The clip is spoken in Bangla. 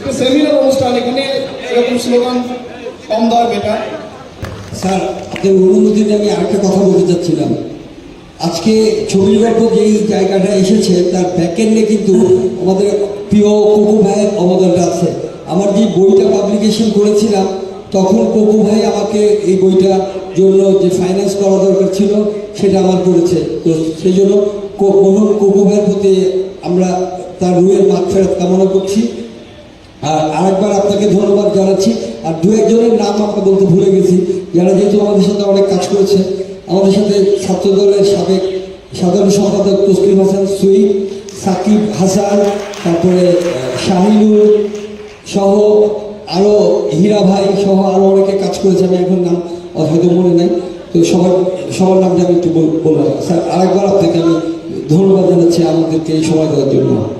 একটা সেমিনার অনুষ্ঠান এখানে, এরকম স্লোগান কম দেওয়ার বেটার স্যার, আপনার অনুমতিতে আমি আরেকটা কথা বলতে চাচ্ছিলাম। আজকে ছবির গল্প যেই জায়গাটা এসেছে, তার ব্যাকেন্ডে কিন্তু আমাদের প্রিয় কোকু ভাইয়ের অবদানটা আছে। আমার যে বইটা পাবলিকেশন করেছিলাম, তখন কোকু ভাই আমাকে এই বইটার জন্য যে ফাইন্যান্স করা দরকার ছিল, সেটা আমার করেছে। তো সেই জন্য কো- মনোজ কোকু ভাইয়ের প্রতি আমরা তার রুয়ের মাঠ কামনা করছি। আর আরেকবার আপনাকে ধন্যবাদ জানাচ্ছি। আর দু একজনের নাম আমরা বলতে ভুলে গেছি। যারা যেহেতু আমাদের সাথে অনেক কাজ করেছে, আমাদের সাথে ছাত্র দলের সাবেক সাধারণ সম্পাদক তসলিম হাসান সুই সাকিব হাসান, তারপরে শাহিনুর সহ আরও হীরা ভাই সহ আরও অনেকে কাজ করেছে, আমি এখন নাম হয়তো মনে নাই। তো সবার সবার নামটা আমি একটু বল- বললাম। স্যার, আরেকবার আপনাকে আমি ধন্যবাদ জানাচ্ছি আমাদেরকে এই সময় দেওয়ার জন্য।